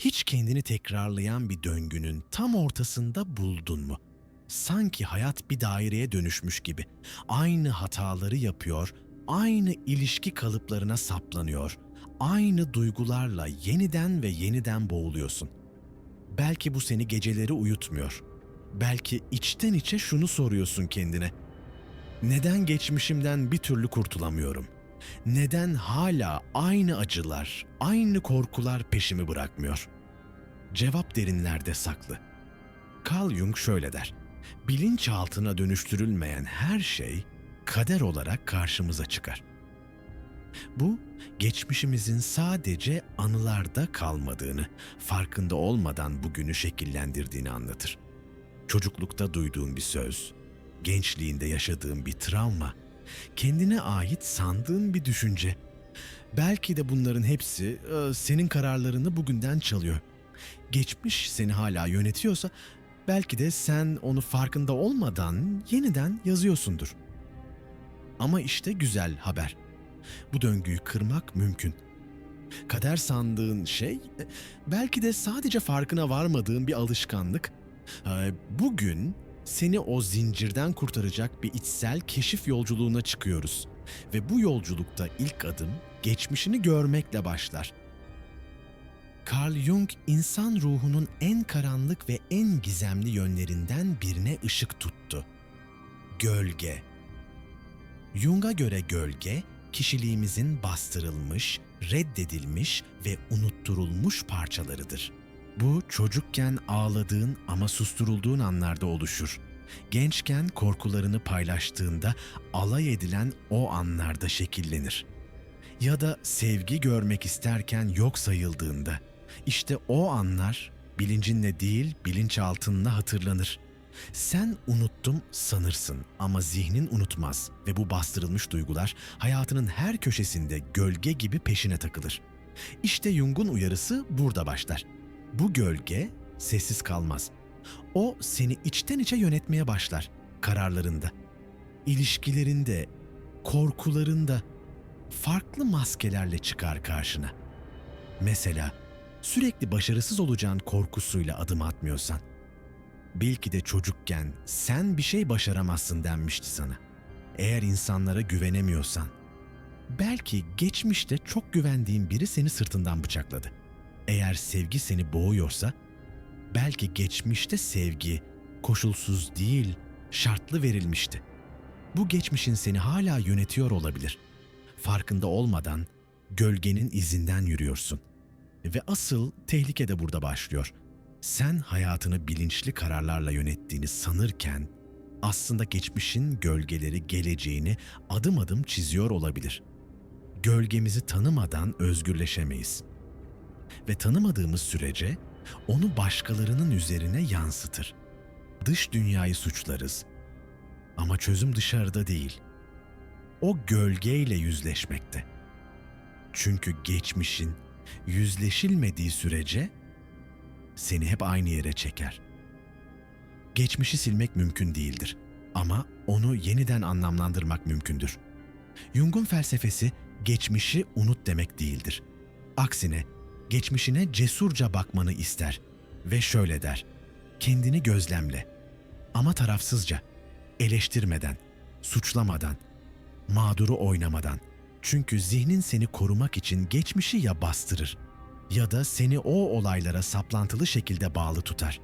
Hiç kendini tekrarlayan bir döngünün tam ortasında buldun mu? Sanki hayat bir daireye dönüşmüş gibi. Aynı hataları yapıyor, aynı ilişki kalıplarına saplanıyor. Aynı duygularla yeniden ve yeniden boğuluyorsun. Belki bu seni geceleri uyutmuyor. Belki içten içe şunu soruyorsun kendine. Neden geçmişimden bir türlü kurtulamıyorum? Neden hala aynı acılar, aynı korkular peşimi bırakmıyor? Cevap derinlerde saklı. Carl Jung şöyle der. Bilinçaltına dönüştürülmeyen her şey kader olarak karşımıza çıkar. Bu, geçmişimizin sadece anılarda kalmadığını, farkında olmadan bugünü şekillendirdiğini anlatır. Çocuklukta duyduğun bir söz, gençliğinde yaşadığın bir travma, kendine ait sandığın bir düşünce. Belki de bunların hepsi e, senin kararlarını bugünden çalıyor. Geçmiş seni hala yönetiyorsa belki de sen onu farkında olmadan yeniden yazıyorsundur. Ama işte güzel haber. Bu döngüyü kırmak mümkün. Kader sandığın şey e, belki de sadece farkına varmadığın bir alışkanlık. E, Bugün seni o zincirden kurtaracak bir içsel keşif yolculuğuna çıkıyoruz. Ve bu yolculukta ilk adım geçmişini görmekle başlar. Carl Jung insan ruhunun en karanlık ve en gizemli yönlerinden birine ışık tuttu. Gölge. Jung'a göre gölge, kişiliğimizin bastırılmış, reddedilmiş ve unutturulmuş parçalarıdır. Bu çocukken ağladığın ama susturulduğun anlarda oluşur. Gençken korkularını paylaştığında alay edilen o anlarda şekillenir. Ya da sevgi görmek isterken yok sayıldığında. işte o anlar bilincinle değil bilinçaltınla hatırlanır. Sen unuttum sanırsın ama zihnin unutmaz ve bu bastırılmış duygular hayatının her köşesinde gölge gibi peşine takılır. İşte Jung'un uyarısı burada başlar. Bu gölge sessiz kalmaz. O seni içten içe yönetmeye başlar kararlarında, ilişkilerinde, korkularında farklı maskelerle çıkar karşına. Mesela sürekli başarısız olacağın korkusuyla adım atmıyorsan, belki de çocukken sen bir şey başaramazsın denmişti sana. Eğer insanlara güvenemiyorsan, belki geçmişte çok güvendiğin biri seni sırtından bıçakladı. Eğer sevgi seni boğuyorsa, belki geçmişte sevgi koşulsuz değil, şartlı verilmişti. Bu geçmişin seni hala yönetiyor olabilir. Farkında olmadan gölgenin izinden yürüyorsun. Ve asıl tehlike de burada başlıyor. Sen hayatını bilinçli kararlarla yönettiğini sanırken aslında geçmişin gölgeleri geleceğini adım adım çiziyor olabilir. Gölgemizi tanımadan özgürleşemeyiz ve tanımadığımız sürece onu başkalarının üzerine yansıtır. Dış dünyayı suçlarız. Ama çözüm dışarıda değil. O gölgeyle yüzleşmekte. Çünkü geçmişin yüzleşilmediği sürece seni hep aynı yere çeker. Geçmişi silmek mümkün değildir ama onu yeniden anlamlandırmak mümkündür. Jung'un felsefesi geçmişi unut demek değildir. Aksine geçmişine cesurca bakmanı ister ve şöyle der. Kendini gözlemle ama tarafsızca, eleştirmeden, suçlamadan, mağduru oynamadan. Çünkü zihnin seni korumak için geçmişi ya bastırır ya da seni o olaylara saplantılı şekilde bağlı tutar.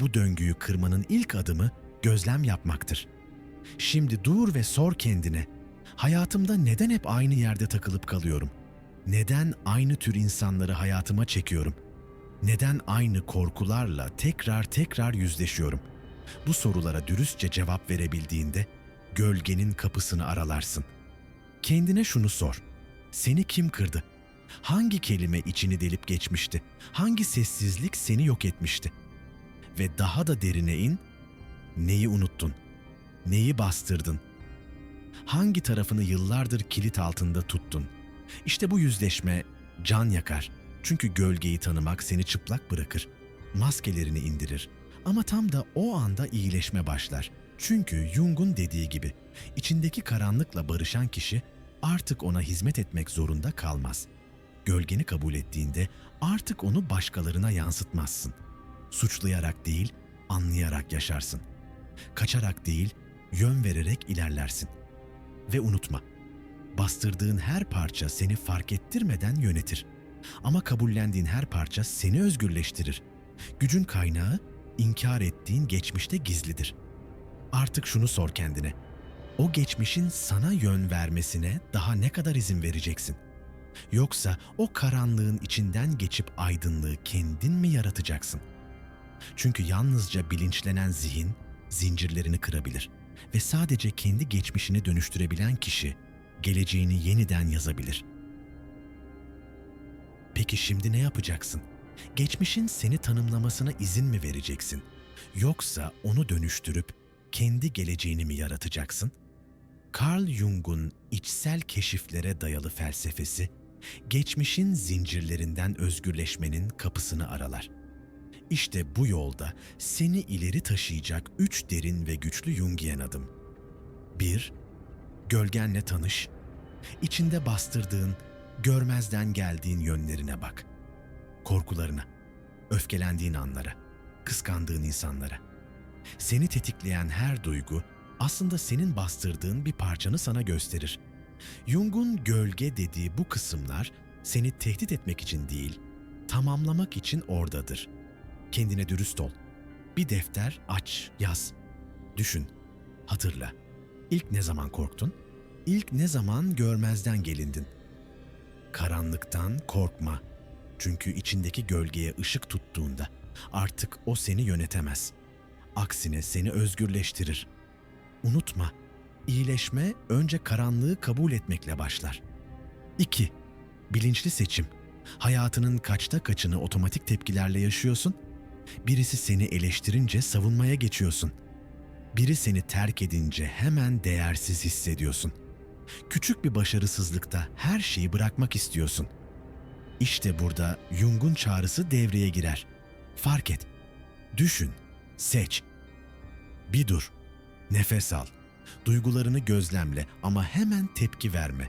Bu döngüyü kırmanın ilk adımı gözlem yapmaktır. Şimdi dur ve sor kendine. Hayatımda neden hep aynı yerde takılıp kalıyorum? Neden aynı tür insanları hayatıma çekiyorum? Neden aynı korkularla tekrar tekrar yüzleşiyorum? Bu sorulara dürüstçe cevap verebildiğinde gölgenin kapısını aralarsın. Kendine şunu sor. Seni kim kırdı? Hangi kelime içini delip geçmişti? Hangi sessizlik seni yok etmişti? Ve daha da derine in. Neyi unuttun? Neyi bastırdın? Hangi tarafını yıllardır kilit altında tuttun?'' İşte bu yüzleşme can yakar. Çünkü gölgeyi tanımak seni çıplak bırakır. Maskelerini indirir. Ama tam da o anda iyileşme başlar. Çünkü Jung'un dediği gibi içindeki karanlıkla barışan kişi artık ona hizmet etmek zorunda kalmaz. gölgeni kabul ettiğinde artık onu başkalarına yansıtmazsın. Suçlayarak değil, anlayarak yaşarsın. Kaçarak değil, yön vererek ilerlersin. Ve unutma, bastırdığın her parça seni fark ettirmeden yönetir. Ama kabullendiğin her parça seni özgürleştirir. Gücün kaynağı inkar ettiğin geçmişte gizlidir. Artık şunu sor kendine. O geçmişin sana yön vermesine daha ne kadar izin vereceksin? Yoksa o karanlığın içinden geçip aydınlığı kendin mi yaratacaksın? Çünkü yalnızca bilinçlenen zihin zincirlerini kırabilir ve sadece kendi geçmişini dönüştürebilen kişi geleceğini yeniden yazabilir. Peki şimdi ne yapacaksın? Geçmişin seni tanımlamasına izin mi vereceksin? Yoksa onu dönüştürüp kendi geleceğini mi yaratacaksın? Carl Jung'un içsel keşiflere dayalı felsefesi, geçmişin zincirlerinden özgürleşmenin kapısını aralar. İşte bu yolda seni ileri taşıyacak üç derin ve güçlü Jungian adım. 1. Gölgenle tanış. İçinde bastırdığın, görmezden geldiğin yönlerine bak. Korkularına, öfkelendiğin anlara, kıskandığın insanlara. Seni tetikleyen her duygu aslında senin bastırdığın bir parçanı sana gösterir. Jung'un gölge dediği bu kısımlar seni tehdit etmek için değil, tamamlamak için oradadır. Kendine dürüst ol. Bir defter aç, yaz. Düşün, hatırla. İlk ne zaman korktun? İlk ne zaman görmezden gelindin? Karanlıktan korkma. Çünkü içindeki gölgeye ışık tuttuğunda artık o seni yönetemez. Aksine seni özgürleştirir. Unutma, iyileşme önce karanlığı kabul etmekle başlar. 2. Bilinçli seçim. Hayatının kaçta kaçını otomatik tepkilerle yaşıyorsun? Birisi seni eleştirince savunmaya geçiyorsun. Biri seni terk edince hemen değersiz hissediyorsun. Küçük bir başarısızlıkta her şeyi bırakmak istiyorsun. İşte burada Jung'un çağrısı devreye girer. Fark et. Düşün. Seç. Bir dur. Nefes al. Duygularını gözlemle ama hemen tepki verme.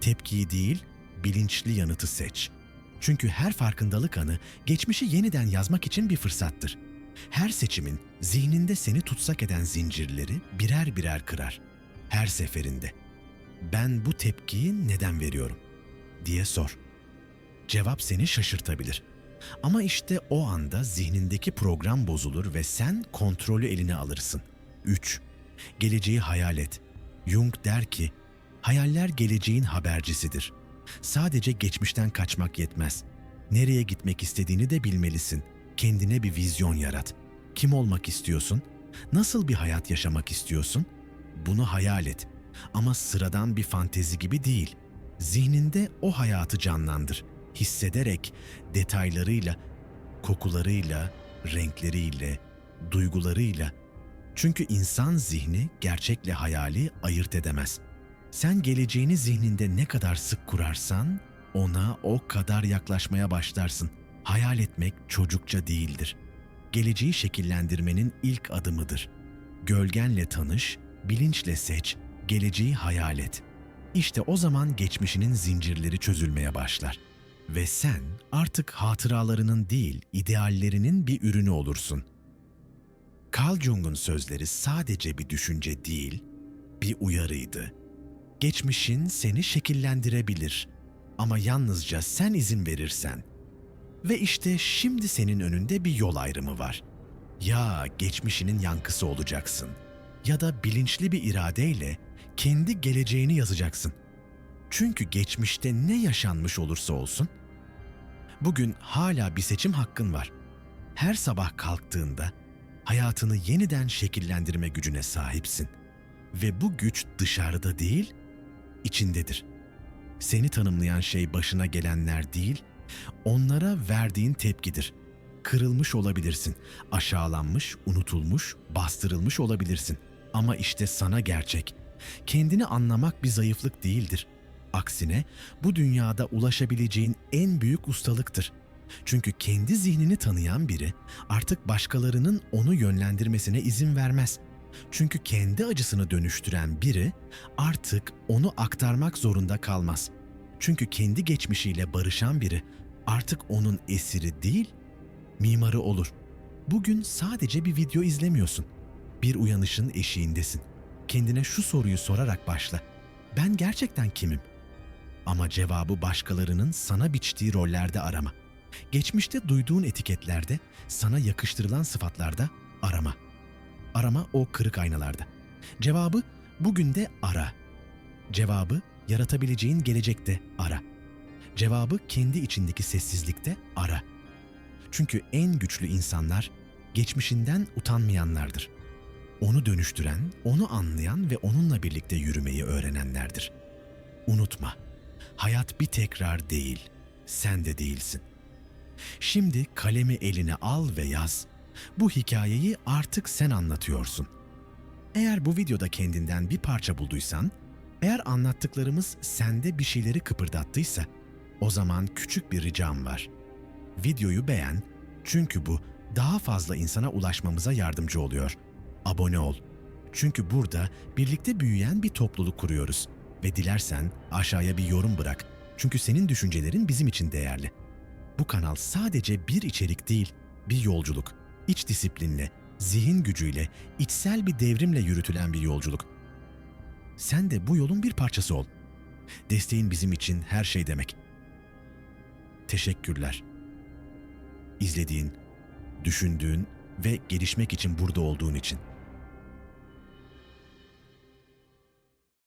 Tepkiyi değil, bilinçli yanıtı seç. Çünkü her farkındalık anı geçmişi yeniden yazmak için bir fırsattır. Her seçimin zihninde seni tutsak eden zincirleri birer birer kırar. Her seferinde. Ben bu tepkiyi neden veriyorum? diye sor. Cevap seni şaşırtabilir. Ama işte o anda zihnindeki program bozulur ve sen kontrolü eline alırsın. 3. Geleceği hayal et. Jung der ki, hayaller geleceğin habercisidir. Sadece geçmişten kaçmak yetmez. Nereye gitmek istediğini de bilmelisin. Kendine bir vizyon yarat. Kim olmak istiyorsun? Nasıl bir hayat yaşamak istiyorsun? Bunu hayal et. Ama sıradan bir fantezi gibi değil. Zihninde o hayatı canlandır. Hissederek, detaylarıyla, kokularıyla, renkleriyle, duygularıyla. Çünkü insan zihni gerçekle hayali ayırt edemez. Sen geleceğini zihninde ne kadar sık kurarsan ona o kadar yaklaşmaya başlarsın. Hayal etmek çocukça değildir. Geleceği şekillendirmenin ilk adımıdır. Gölgenle tanış, bilinçle seç, geleceği hayal et. İşte o zaman geçmişinin zincirleri çözülmeye başlar. Ve sen artık hatıralarının değil, ideallerinin bir ürünü olursun. Carl Jung'un sözleri sadece bir düşünce değil, bir uyarıydı. Geçmişin seni şekillendirebilir ama yalnızca sen izin verirsen. Ve işte şimdi senin önünde bir yol ayrımı var. Ya geçmişinin yankısı olacaksın ya da bilinçli bir iradeyle kendi geleceğini yazacaksın. Çünkü geçmişte ne yaşanmış olursa olsun, bugün hala bir seçim hakkın var. Her sabah kalktığında hayatını yeniden şekillendirme gücüne sahipsin. Ve bu güç dışarıda değil, içindedir. Seni tanımlayan şey başına gelenler değil, onlara verdiğin tepkidir. Kırılmış olabilirsin, aşağılanmış, unutulmuş, bastırılmış olabilirsin. Ama işte sana gerçek. Kendini anlamak bir zayıflık değildir. Aksine bu dünyada ulaşabileceğin en büyük ustalıktır. Çünkü kendi zihnini tanıyan biri artık başkalarının onu yönlendirmesine izin vermez. Çünkü kendi acısını dönüştüren biri artık onu aktarmak zorunda kalmaz. Çünkü kendi geçmişiyle barışan biri artık onun esiri değil, mimarı olur. Bugün sadece bir video izlemiyorsun. Bir uyanışın eşiğindesin. Kendine şu soruyu sorarak başla. Ben gerçekten kimim? Ama cevabı başkalarının sana biçtiği rollerde arama. Geçmişte duyduğun etiketlerde, sana yakıştırılan sıfatlarda arama. Arama o kırık aynalarda. Cevabı bugün de ara. Cevabı yaratabileceğin gelecekte ara. Cevabı kendi içindeki sessizlikte ara. Çünkü en güçlü insanlar geçmişinden utanmayanlardır. Onu dönüştüren, onu anlayan ve onunla birlikte yürümeyi öğrenenlerdir. Unutma, hayat bir tekrar değil, sen de değilsin. Şimdi kalemi eline al ve yaz. Bu hikayeyi artık sen anlatıyorsun. Eğer bu videoda kendinden bir parça bulduysan, eğer anlattıklarımız sende bir şeyleri kıpırdattıysa, o zaman küçük bir ricam var. Videoyu beğen çünkü bu daha fazla insana ulaşmamıza yardımcı oluyor. Abone ol. Çünkü burada birlikte büyüyen bir topluluk kuruyoruz. Ve dilersen aşağıya bir yorum bırak. Çünkü senin düşüncelerin bizim için değerli. Bu kanal sadece bir içerik değil, bir yolculuk. İç disiplinle, zihin gücüyle, içsel bir devrimle yürütülen bir yolculuk. Sen de bu yolun bir parçası ol. Desteğin bizim için her şey demek. Teşekkürler. İzlediğin, düşündüğün ve gelişmek için burada olduğun için.